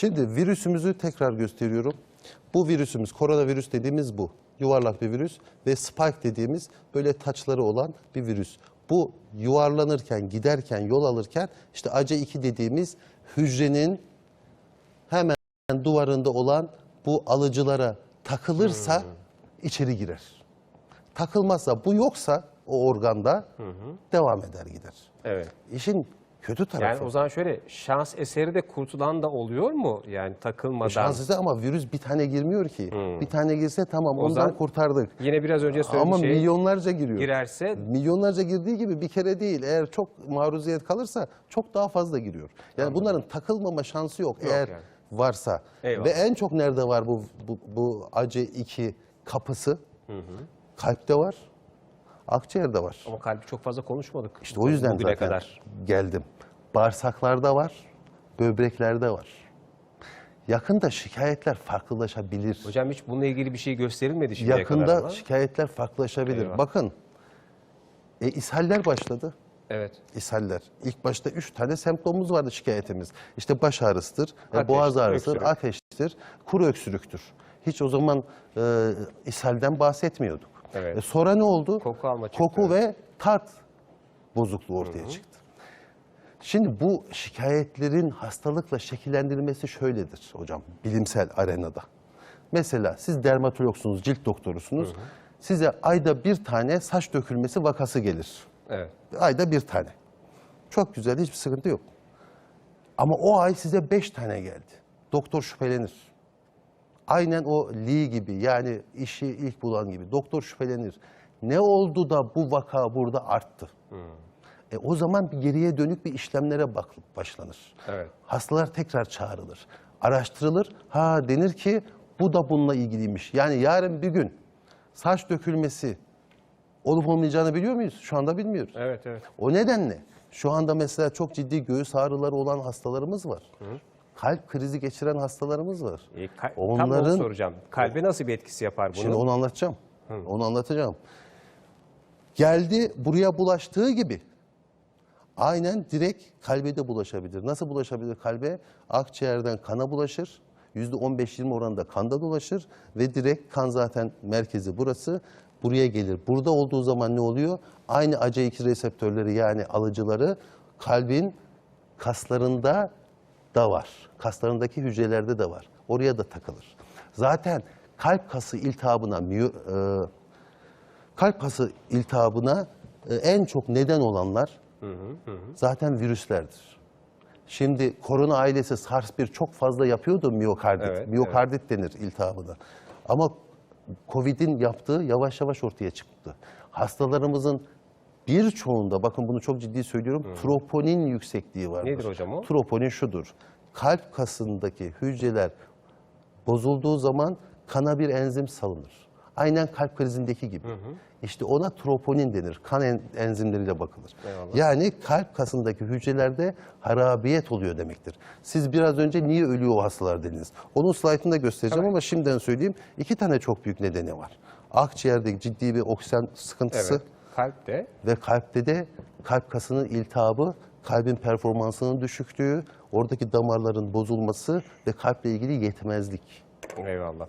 Şimdi virüsümüzü tekrar gösteriyorum. Bu virüsümüz, koronavirüs dediğimiz bu. Yuvarlak bir virüs ve spike dediğimiz böyle taçları olan bir virüs. Bu yuvarlanırken, giderken, yol alırken işte AC2 dediğimiz hücrenin hemen duvarında olan bu alıcılara takılırsa içeri girer. Takılmazsa, bu yoksa o organda devam eder gider. Evet. İşin kötü tarafı. Yani o zaman şöyle şans eseri de kurtulan da oluyor mu? Yani takılmadan. Şanssızlık ama virüs bir tane girmiyor ki. Bir tane girse tamam O ondan zaman kurtardık. Yine biraz önce söylediğim Ama şey milyonlarca giriyor. girerse Milyonlarca girdiği gibi bir kere değil. Eğer çok maruziyet kalırsa çok daha fazla giriyor. Yani bunların takılmama şansı yok, eğer yani. varsa. Eyvallah. Ve en çok nerede var bu bu, bu AC2 kapısı? Kalpte var. Akciğerde var. ama kalbi çok fazla konuşmadık. İşte o yüzden bugüne zaten kadar. geldim. Bağırsaklarda var, böbreklerde var. Yakında şikayetler farklılaşabilir. Hocam hiç bununla ilgili bir şey gösterilmedi şimdiye Yakında kadar ama. şikayetler farklılaşabilir. Eyvah. Bakın, e, ishaller başladı. Evet. İshaller. İlk başta üç tane semptomumuz vardı şikayetimiz. İşte baş ağrısıdır, e, Ateş, boğaz ağrısıdır, öksürük. ateştir, kuru öksürüktür. Hiç o zaman e, ishalden bahsetmiyorduk. Evet. E, sonra ne oldu? Koku alma çıktı. Koku ve tat bozukluğu ortaya çıktı. Şimdi bu şikayetlerin hastalıkla şekillendirilmesi şöyledir hocam bilimsel arenada. Mesela siz dermatologsunuz, cilt doktorusunuz. Size ayda bir tane saç dökülmesi vakası gelir. Evet. Ayda bir tane. Çok güzel, hiçbir sıkıntı yok. Ama o ay size beş tane geldi. Doktor şüphelenir. Aynen o Lee gibi yani işi ilk bulan gibi. Doktor şüphelenir. Ne oldu da bu vaka burada arttı? E, o zaman geriye dönük bir işlemlere bak başlanır. Evet. Hastalar tekrar çağrılır. Araştırılır. Ha denir ki bu da bununla ilgiliymiş. Yani yarın bir gün saç dökülmesi olup olmayacağını biliyor muyuz? Şu anda bilmiyoruz. Evet, evet. O nedenle şu anda mesela çok ciddi göğüs ağrıları olan hastalarımız var. Kalp krizi geçiren hastalarımız var. E, ka- Tam da onu Onların soracağım. Kalbe nasıl bir etkisi yapar bunu? Şimdi onu anlatacağım. Onu anlatacağım. Geldi buraya bulaştığı gibi aynen direkt kalbe de bulaşabilir. Nasıl bulaşabilir kalbe? Akciğerden kana bulaşır. %15-20 oranında kanda dolaşır ve direkt kan zaten merkezi burası. Buraya gelir. Burada olduğu zaman ne oluyor? Aynı AC2 reseptörleri yani alıcıları kalbin kaslarında da var. Kaslarındaki hücrelerde de var. Oraya da takılır. Zaten kalp kası iltihabına, e, kalp kası iltihabına e, en çok neden olanlar zaten virüslerdir. Şimdi korona ailesi SARS-1 çok fazla yapıyordu miyokardit. Evet, miyokardit denir iltihabına. Ama Covid'in yaptığı yavaş yavaş ortaya çıktı. Hastalarımızın birçoğunda, bakın bunu çok ciddi söylüyorum, troponin yüksekliği vardır. Nedir hocam o? Troponin şudur. Kalp kasındaki hücreler bozulduğu zaman kana bir enzim salınır. Aynen kalp krizindeki gibi. İşte ona troponin denir. Kan en- enzimleriyle bakılır. Eyvallah. Yani kalp kasındaki hücrelerde harabiyet oluyor demektir. Siz biraz önce niye ölüyor o hastalar dediniz. Onun slaytını da göstereceğim ama şimdiden söyleyeyim. iki tane çok büyük nedeni var. Akciğerde ciddi bir oksijen sıkıntısı Evet. Kalpte ve kalpte de kalp kasının iltihabı, kalbin performansının düşüklüğü, oradaki damarların bozulması ve kalple ilgili yetmezlik. Eyvallah.